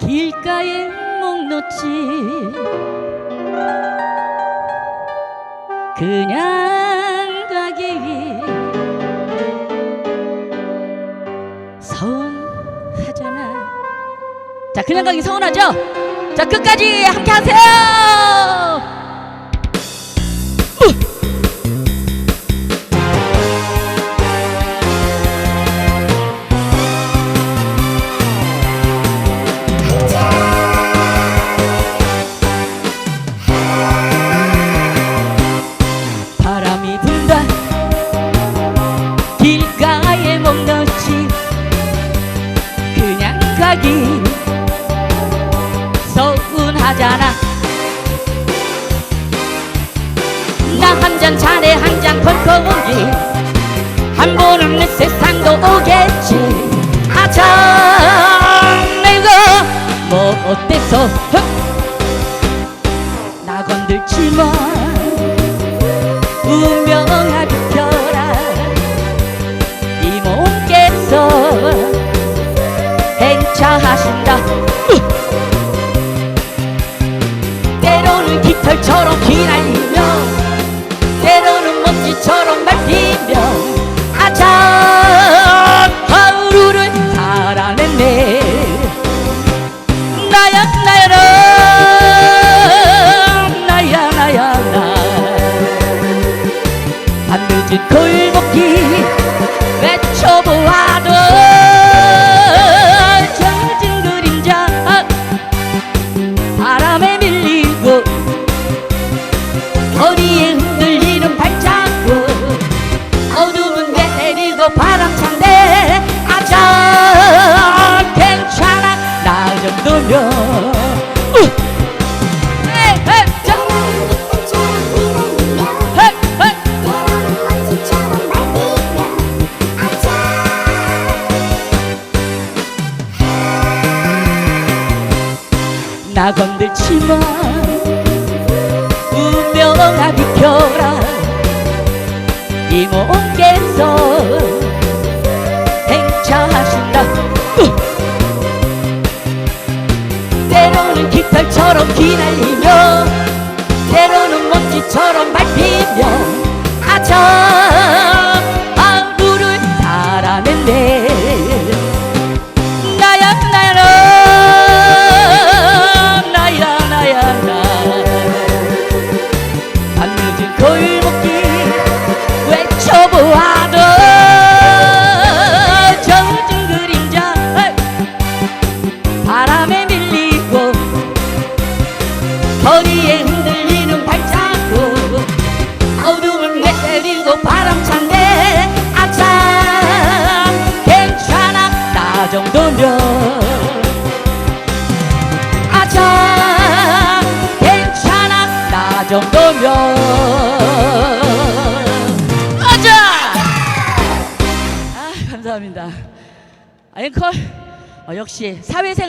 길가에 목 놓지. 그냥 가기 서운하잖아. 자 그냥 가기 서운하죠? 자 끝까지 함께 하세요 가기. 서운하잖아. 나 한 잔 자네 한잔 벌컥 오기 한 번은 내 세상도 오겠지. 아참 내가 뭐 어때서 행차하신다. 으! 때로는 깃털처럼 휘날리며 때로는 먼지처럼 날뛰며 아참 하루를 살아냈네. 나야 나야 나. 나야 나야 나. 밤늦은 골목길 외쳐보아도 나 건들지 마 운명아 비켜라 이 몸께서 행차하신다 으! 때로는 깃털처럼 휘날리며 때로는 먼지처럼 밟히며 정도면. 아자! 아 감사합니다. 아, 앵콜 어, 역시 사회생활